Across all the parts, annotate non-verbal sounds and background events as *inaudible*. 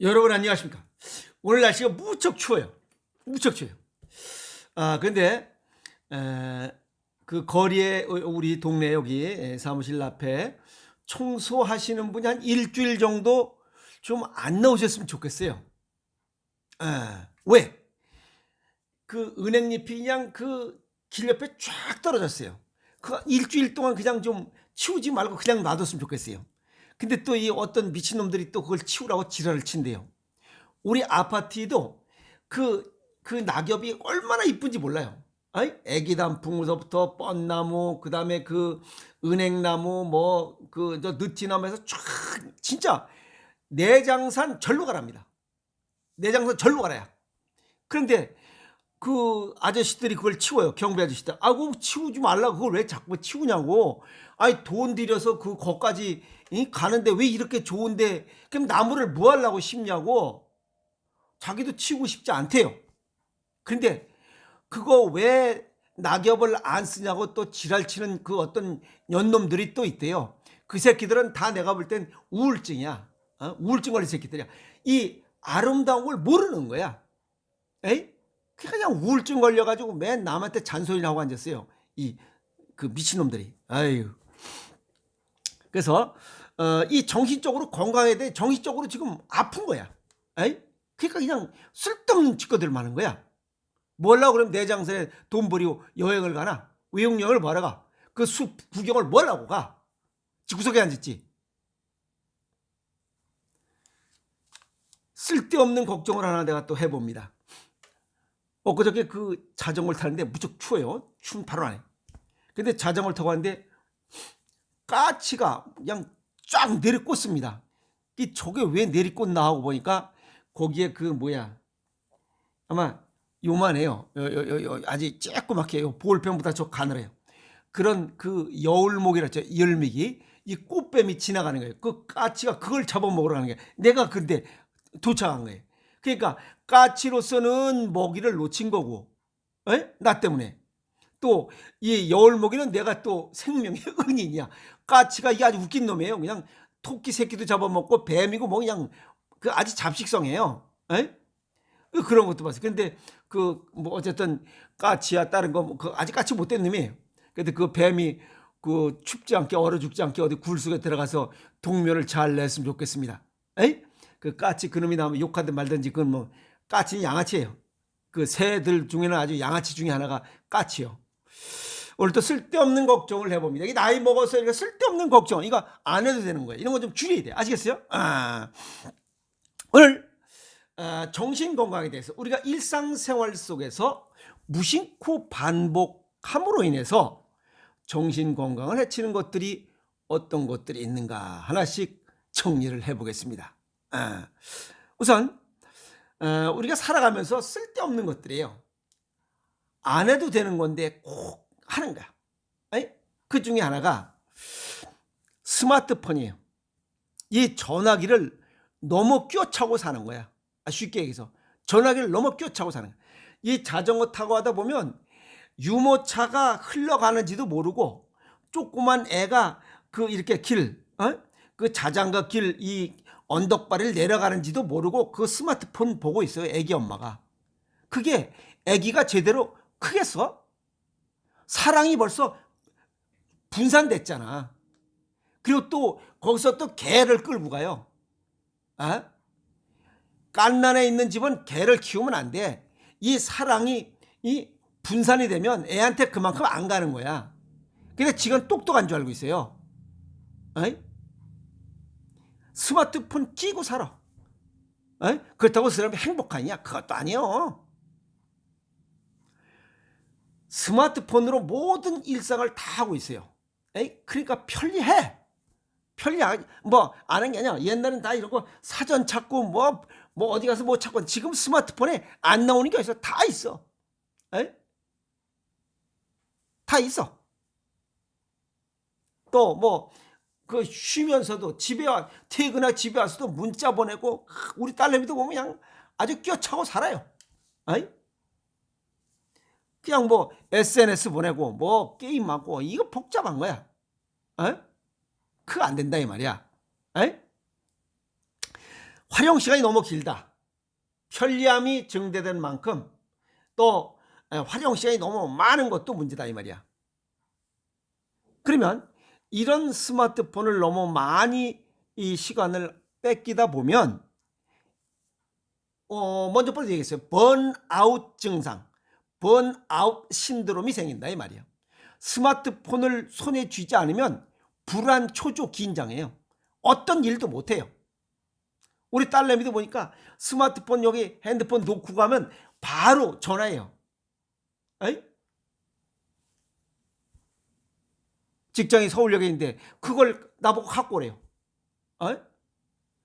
여러분 안녕하십니까? 오늘 날씨가 무척 추워요. 무척 추워요. 아 근데 에, 그 거리에 어, 우리 동네 여기 에, 사무실 앞에 청소하시는 분이 한 일주일 정도 좀 안 나오셨으면 좋겠어요. 아, 왜? 그 은행잎이 그냥 그 길 옆에 쫙 떨어졌어요. 그 일주일 동안 그냥 좀 치우지 말고 그냥 놔뒀으면 좋겠어요. 근데 또 이 어떤 미친놈들이 또 그걸 치우라고 지랄을 친대요. 우리 아파트에도 그, 그 낙엽이 얼마나 이쁜지 몰라요. 아이? 애기 단풍서부터 뻔나무, 그 다음에 그 은행나무, 뭐, 그, 저 느티나무에서 쫙, 진짜 내장산 절로 가랍니다. 내장산 절로 가라야. 그런데 그 아저씨들이 그걸 치워요. 경비 아저씨들. 아고 치우지 말라. 그걸 왜 자꾸 치우냐고. 아니 돈 들여서 그 거까지 이? 가는데 왜 이렇게 좋은데 그럼 나무를 뭐 하려고 심냐고. 자기도 치우고 싶지 않대요. 근데 그거 왜 낙엽을 안 쓰냐고 또 지랄치는 그 어떤 년놈들이 또 있대요. 그 새끼들은 다 내가 볼 땐 우울증이야. 어? 우울증 걸린 새끼들이야. 이 아름다운 걸 모르는 거야. 에이? 그냥 우울증 걸려가지고 맨 남한테 잔소리 나고 앉았어요. 이 그 미친놈들이. 아유. 그래서 어, 이 정신적으로 건강에 대해 정신적으로 지금 아픈 거야. 에이? 그러니까 그냥 쓸데없는 짓거리를 많은 거야. 뭘라고 그러면 내장산에 돈 버리고 여행을 가나? 외국여행을 뭐하러 가? 그 숲 구경을 뭘라고 가? 집구석에 앉았지. 쓸데없는 걱정을 하나 내가 또 해봅니다. 엊그저께 그 자전거를 타는데 무척 추워요. 추운 8월 안에. 근데 자전거를 타고 왔는데 까치가 그냥 쫙 내리꽂습니다. 이 저게 왜 내리꽂나 하고 보니까 거기에 그 뭐야 아마 요만해요. 요, 요, 요, 요, 아주 쬐끄맣게 요 볼펜보다 저 가늘해요. 그런 그 여울목이라 죠. 열매기 이 꽃뱀이 지나가는 거예요. 그 까치가 그걸 잡아먹으러 가는 거예요. 내가 근데 도착한 거예요. 그러니까 까치로서는 먹이를 놓친 거고, 에? 나 때문에. 또 이 여울 먹이는 내가 또 생명의 *laughs* 은인이야. 까치가 이게 아주 웃긴 놈이에요. 그냥 토끼 새끼도 잡아먹고 뱀이고 뭐 그냥 그 아주 잡식성이에요. 에? 그런 것도 봤어요. 근데 그 뭐 어쨌든 까치야 다른 거 그 아직 까치 못된 놈이에요. 근데 그 뱀이 그 춥지 않게 얼어 죽지 않게 어디 굴 속에 들어가서 동면을 잘 냈으면 좋겠습니다. 에이? 그 까치 그놈이 나오면 욕하든 말든지 그건 뭐 까치는 양아치예요. 그 새들 중에는 아주 양아치 중에 하나가 까치요. 오늘 또 쓸데없는 걱정을 해봅니다. 이 나이 먹어서 이거 쓸데없는 걱정 이거 안 해도 되는 거예요. 이런 거 좀 줄여야 돼. 아시겠어요? 아. 오늘 아, 정신 건강에 대해서 우리가 일상생활 속에서 무심코 반복함으로 인해서 정신 건강을 해치는 것들이 어떤 것들이 있는가 하나씩 정리를 해보겠습니다. 아, 우선 어, 우리가 살아가면서 쓸데없는 것들이에요. 안 해도 되는 건데 꼭 하는 거야. 아니? 그 중에 하나가 스마트폰이에요. 이 전화기를 너무 껴차고 사는 거야. 아, 쉽게 얘기해서 전화기를 너무 껴차고 사는 거야. 이 자전거 타고 하다 보면 유모차가 흘러가는지도 모르고 조그만 애가 그 이렇게 길, 어? 그 자전거 길이 언덕바리를 내려가는지도 모르고 그 스마트폰 보고 있어요. 애기 엄마가. 그게 애기가 제대로 크겠어? 사랑이 벌써 분산됐잖아. 그리고 또 거기서 또 개를 끌고 가요. 아? 깐난에 있는 집은 개를 키우면 안 돼. 이 사랑이 이 분산이 되면 애한테 그만큼 안 가는 거야. 근데 지금 똑똑한 줄 알고 있어요. 어이? 스마트폰 끼고 살아. 어이? 그렇다고 그 사람이 행복하냐? 그것도 아니요. 스마트폰으로 모든 일상을 다 하고 있어요. 에이? 그러니까 편리해. 편리하, 뭐, 아는 게 아니야. 옛날엔 다거 사전 찾고, 뭐, 뭐, 어디 가서 뭐 찾고, 지금 스마트폰에 안 나오는 게 있어. 다 있어. 에이? 다 있어. 또, 뭐, 그 쉬면서도 집에 와, 퇴근하 집에 와서도 문자 보내고, 우리 딸내미도 보면 그냥 아주 끼어차고 살아요. 에이? 그냥 뭐 SNS 보내고 뭐 게임하고 이거 복잡한 거야. 어? 그거 안 된다 이 말이야. 에? 활용 시간이 너무 길다. 편리함이 증대된 만큼 또 에, 활용 시간이 너무 많은 것도 문제다 이 말이야. 그러면 이런 스마트폰을 너무 많이 이 시간을 뺏기다 보면 어 먼저 먼저 얘기했어요. 번아웃 증상, 번아웃 신드롬이 생긴다 이 말이야. 스마트폰을 손에 쥐지 않으면 불안, 초조, 긴장해요. 어떤 일도 못 해요. 우리 딸내미도 보니까 스마트폰 여기 핸드폰 놓고 가면 바로 전화해요. 에이? 직장이 서울역에 있는데 그걸 나보고 갖고 오래요. 어?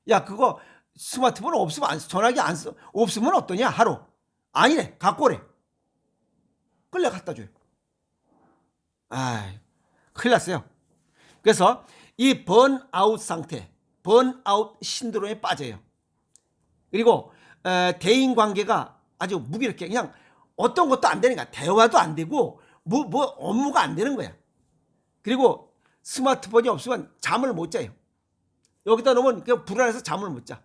야 그거 스마트폰 없으면 안, 전화기 안 써. 없으면 어떠냐 하루. 아니래 갖고 오래. 내가 갖다 줘요. 아 큰일 났어요. 그래서 이 번아웃 상태, 번아웃 신드롬에 빠져요. 그리고 에, 대인 관계가 아주 무기력해. 그냥 어떤 것도 안 되는 거야. 대화도 안 되고 뭐, 뭐 업무가 안 되는 거야. 그리고 스마트폰이 없으면 잠을 못 자요. 여기다 놓으면 그냥 불안해서 잠을 못 자.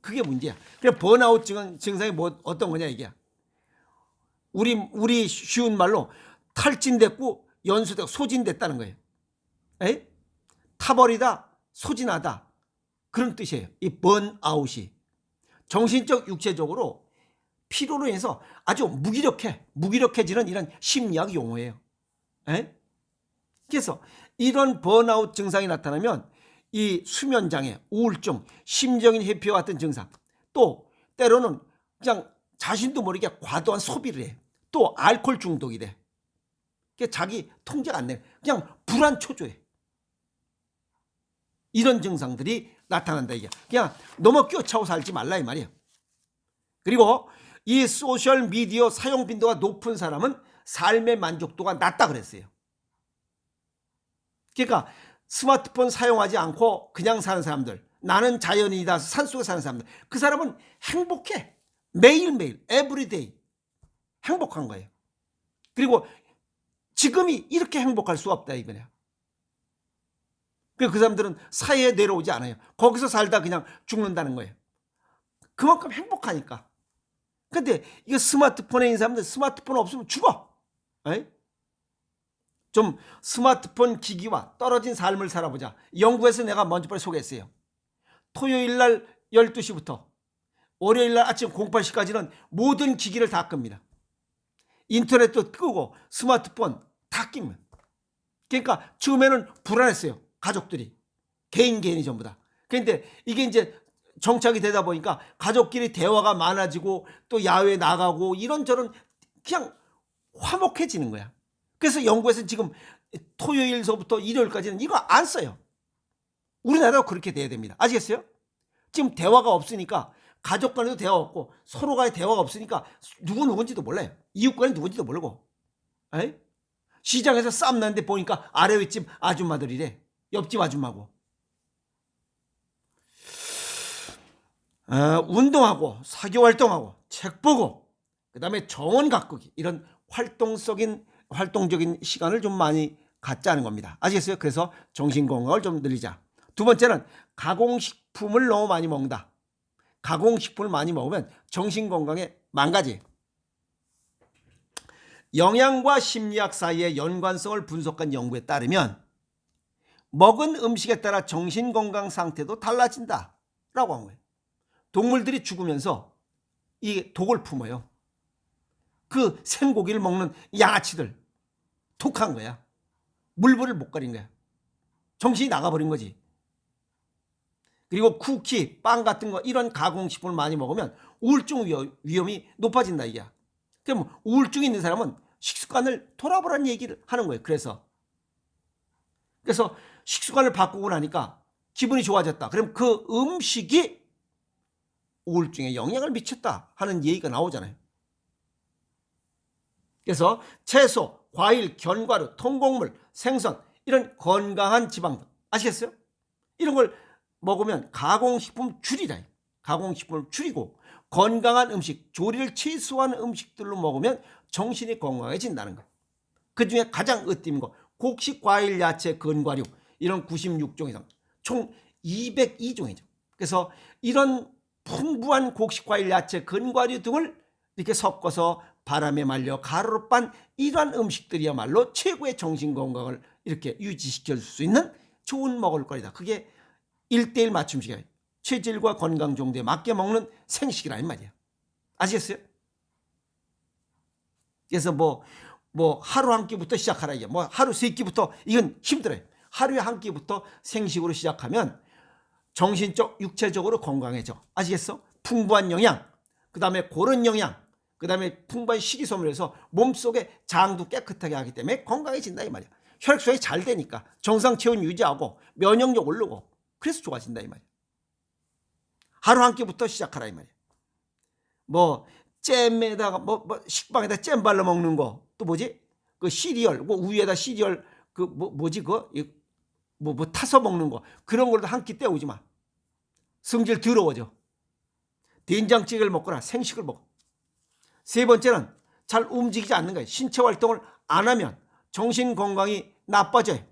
그게 문제야. 그래 번아웃 증, 증상이 뭐 어떤 거냐 이게. 우리 우리 쉬운 말로 탈진됐고 연소되고 소진됐다는 거예요. 에이? 타버리다, 소진하다. 그런 뜻이에요. 이 번아웃이. 정신적, 육체적으로 피로로 인해서 아주 무기력해, 무기력해지는 이런 심리학 용어예요. 에? 그래서 이런 번아웃 증상이 나타나면 이 수면 장애, 우울증, 심적인 회피와 같은 증상, 또 때로는 그냥 자신도 모르게 과도한 소비를 해. 또 알코올 중독이 돼. 그게 자기 통제가 안 돼. 그냥 불안 초조해. 이런 증상들이 나타난다 이게. 그냥 너무 껴차고 살지 말라 이 말이야. 그리고 이 소셜 미디어 사용 빈도가 높은 사람은 삶의 만족도가 낮다 그랬어요. 그러니까 스마트폰 사용하지 않고 그냥 사는 사람들, 나는 자연이다 산속에 사는 사람들, 그 사람은 행복해. 매일매일, 에브리데이. 행복한 거예요. 그리고 지금이 이렇게 행복할 수 없다 이거냐. 그 사람들은 사회에 내려오지 않아요. 거기서 살다 그냥 죽는다는 거예요. 그만큼 행복하니까. 근데 이거 스마트폰에 있는 사람들 스마트폰 없으면 죽어. 에이? 좀 스마트폰 기기와 떨어진 삶을 살아보자. 영국에서 내가 먼저 빨리 소개했어요. 토요일 날 12시부터 월요일 날 아침 08시까지는 모든 기기를 다 끕니다. 인터넷도 끄고 스마트폰 다 끼면. 그러니까 처음에는 불안했어요. 가족들이. 개인 개인이 전부 다. 그런데 이게 이제 정착이 되다 보니까 가족끼리 대화가 많아지고 또 야외 나가고 이런저런 그냥 화목해지는 거야. 그래서 영국에서는 지금 토요일서부터 일요일까지는 이거 안 써요. 우리나라도 그렇게 돼야 됩니다. 아시겠어요? 지금 대화가 없으니까 가족 간에도 대화 없고 서로 간에 대화가 없으니까 누구 누군지도 몰라요. 이웃 간에 누군지도 모르고. 에이? 시장에서 쌈 나는데 보니까 아래 윗집 아줌마들이래. 옆집 아줌마고. 어, 운동하고 사교 활동하고 책 보고 그다음에 정원 가꾸기 이런 활동적인 활동적인 시간을 좀 많이 갖자는 겁니다. 아시겠어요? 그래서 정신 건강을 좀 늘리자. 두 번째는 가공식품을 너무 많이 먹는다. 가공식품을 많이 먹으면 정신 건강에 망가지. 영양과 심리학 사이의 연관성을 분석한 연구에 따르면 먹은 음식에 따라 정신 건강 상태도 달라진다 라고 한 거예요. 동물들이 죽으면서 이 독을 품어요. 그 생고기를 먹는 양아치들 독한 거야. 물불을 못 가린 거야. 정신이 나가버린 거지. 그리고 쿠키, 빵 같은 거 이런 가공식품을 많이 먹으면 우울증 위험이 높아진다 이게. 그럼 우울증이 있는 사람은 식습관을 돌아보라는 얘기를 하는 거예요. 그래서 그래서 식습관을 바꾸고 나니까 기분이 좋아졌다. 그럼 그 음식이 우울증에 영향을 미쳤다 하는 얘기가 나오잖아요. 그래서 채소, 과일, 견과류, 통곡물, 생선 이런 건강한 지방 아시겠어요? 이런 걸 먹으면 가공식품 줄이라. 가공식품을 줄이고 건강한 음식, 조리를 최소한 음식들로 먹으면 정신이 건강해진다는 거. 그 중에 가장 으뜸인 거 곡식, 과일, 야채, 건과류 이런 96종 이상 총 202종이죠. 그래서 이런 풍부한 곡식 과일, 야채, 근과류 등을 이렇게 섞어서 바람에 말려 가루로 빤 이러한 음식들이야말로 최고의 정신 건강을 이렇게 유지시켜 줄 수 있는 좋은 먹을거리다. 그게 일대일 맞춤식이야. 체질과 건강 정도에 맞게 먹는 생식이라는 말이야. 아시겠어요? 그래서 뭐, 뭐 하루 한 끼부터 시작하라 이게 뭐 하루 세 끼부터 이건 힘들어요. 하루에 한 끼부터 생식으로 시작하면 정신적, 육체적으로 건강해져. 아시겠어? 풍부한 영양, 그 다음에 고른 영양, 그 다음에 풍부한 식이섬유에서 몸속의 장도 깨끗하게 하기 때문에 건강해진다 이 말이야. 혈액순환이 잘 되니까 정상 체온 유지하고 면역력 오르고 그래서 좋아진다 이 말이야. 하루 한 끼부터 시작하라 이 말이야. 뭐 잼에다가 뭐, 뭐 식빵에다 잼 발라 먹는 거 또 뭐지? 그 시리얼, 그 우유에다 시리얼 그 뭐 뭐지 그거 뭐, 뭐 타서 먹는 거 그런 걸도 한끼 때우지 마. 성질 더러워져. 된장찌개를 먹거나 생식을 먹어. 세 번째는 잘 움직이지 않는 거예요. 신체 활동을 안 하면 정신 건강이 나빠져요.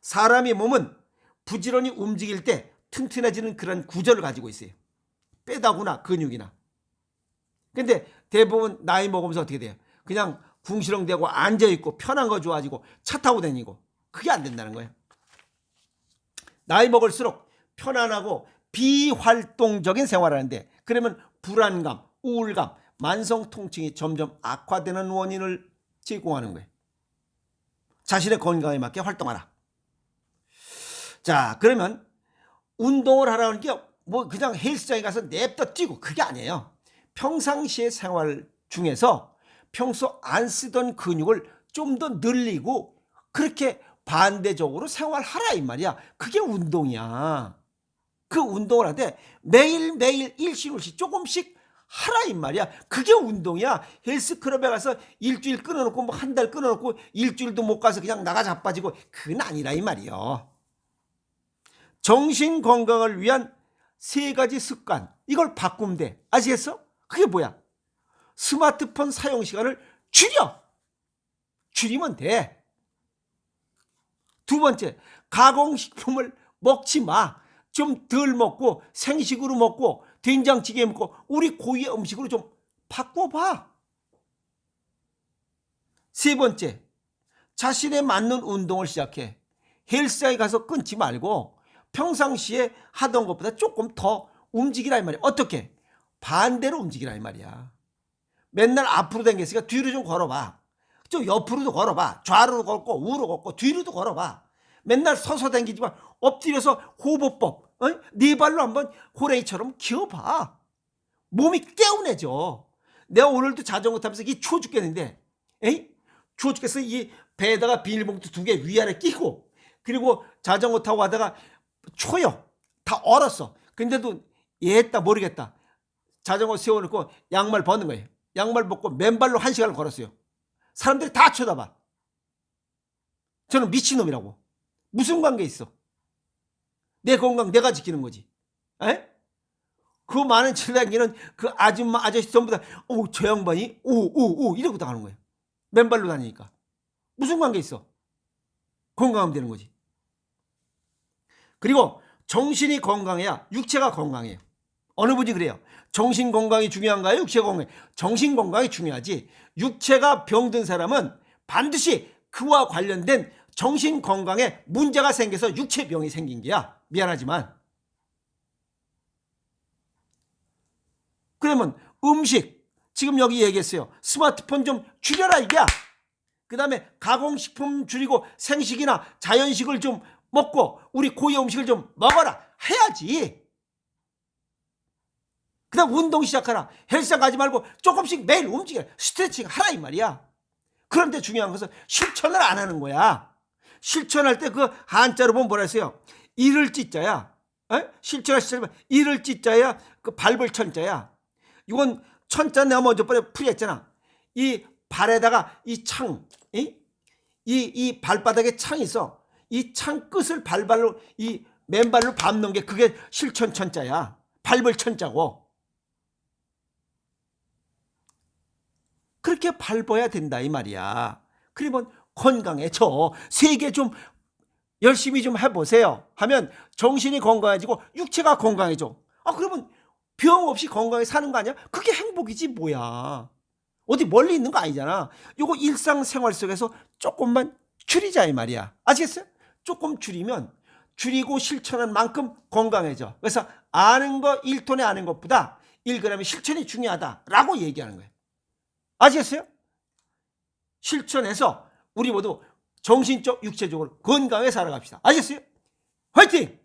사람의 몸은 부지런히 움직일 때 튼튼해지는 그런 구조를 가지고 있어요. 뼈다구나 근육이나. 근데 대부분 나이 먹으면서 어떻게 돼요? 그냥 궁시렁대고 앉아있고 편한 거 좋아지고 차 타고 다니고 그게 안 된다는 거예요. 나이 먹을수록 편안하고 비활동적인 생활을 하는데 그러면 불안감, 우울감, 만성 통증이 점점 악화되는 원인을 제공하는 거예요. 자신의 건강에 맞게 활동하라. 자, 그러면 운동을 하라는 게 뭐 그냥 헬스장에 가서 냅다 뛰고 그게 아니에요. 평상시의 생활 중에서 평소 안 쓰던 근육을 좀 더 늘리고 그렇게 반대적으로 생활하라 이 말이야. 그게 운동이야. 그 운동을 하되 매일매일 일시일시 조금씩 하라 이 말이야. 그게 운동이야. 헬스클럽에 가서 일주일 끊어놓고 뭐 한 달 끊어놓고 일주일도 못 가서 그냥 나가 자빠지고 그건 아니라 이 말이요. 정신 건강을 위한 세 가지 습관 이걸 바꾸면 돼. 아시겠어? 그게 뭐야? 스마트폰 사용 시간을 줄여. 줄이면 돼. 두 번째, 가공식품을 먹지 마. 좀 덜 먹고 생식으로 먹고 된장찌개 먹고 우리 고유의 음식으로 좀 바꿔봐. 세 번째, 자신에 맞는 운동을 시작해. 헬스장에 가서 끊지 말고 평상시에 하던 것보다 조금 더 움직이라 이 말이야. 어떻게? 반대로 움직이라 이 말이야. 맨날 앞으로 당겼으니까 뒤로 좀 걸어봐. 좀 옆으로도 걸어봐. 좌로도 걷고 우로 걷고 뒤로도 걸어봐. 맨날 서서 당기지만 엎드려서 호흡법. 어? 네 발로 한번 호레이처럼 기어봐. 몸이 깨운해져. 내가 오늘도 자전거 타면서 이 추워 죽겠는데, 에이? 추워 죽겠어. 이 배에다가 비닐봉투 두 개 위아래 끼고, 그리고 자전거 타고 가다가 초요. 다 얼었어. 근데도 얘했다 모르겠다. 자전거 세워놓고 양말 벗는 거예요. 양말 벗고 맨발로 한 시간을 걸었어요. 사람들이 다 쳐다봐. 저는 미친놈이라고. 무슨 관계 있어? 내 건강 내가 지키는 거지. 에? 그 많은 쳐다기는 그 아줌마 아저씨 전부 다, 오, 저 양반이, 오, 오, 오, 이러고 다가는 거예요. 맨발로 다니니까. 무슨 관계 있어? 건강하면 되는 거지. 그리고 정신이 건강해야 육체가 건강해요. 어느 분이 그래요. 정신 건강이 중요한가요? 육체 건강? 정신 건강이 중요하지. 육체가 병든 사람은 반드시 그와 관련된 정신 건강에 문제가 생겨서 육체 병이 생긴 게야. 미안하지만. 그러면 음식 지금 여기 얘기했어요. 스마트폰 좀 줄여라 이게야. 그다음에 가공식품 줄이고 생식이나 자연식을 좀 먹고 우리 고유 음식을 좀 먹어라 해야지. 그다음 운동 시작하라. 헬스장 가지 말고 조금씩 매일 움직여. 스트레칭 하라 이 말이야. 그런데 중요한 것은 실천을 안 하는 거야. 실천할 때 그 한자로 보면 뭐라 했어요? 이를 찢자야. 에? 실천할 시작하면 이를 찢자야. 그 밟을 천자야. 이건 천자 내가 먼저 풀이했잖아. 이 발에다가 이 창, 이, 이, 이 발바닥에 창이 있어. 이 창 끝을 발발로 이 맨발로 밟는 게 그게 실천 천자야. 밟을 천자고. 그렇게 밟아야 된다 이 말이야. 그러면 건강해져. 세계 좀 열심히 좀 해보세요. 하면 정신이 건강해지고 육체가 건강해져. 아 그러면 병 없이 건강하게 사는 거 아니야? 그게 행복이지 뭐야. 어디 멀리 있는 거 아니잖아. 요거 일상생활 속에서 조금만 줄이자 이 말이야. 아시겠어요? 조금 줄이면 줄이고 실천한 만큼 건강해져. 그래서 아는 거 1톤에 아는 것보다 1g의 실천이 중요하다라고 얘기하는 거예요. 아시겠어요? 실천해서 우리 모두 정신적, 육체적으로 건강하게 살아갑시다. 아시겠어요? 화이팅!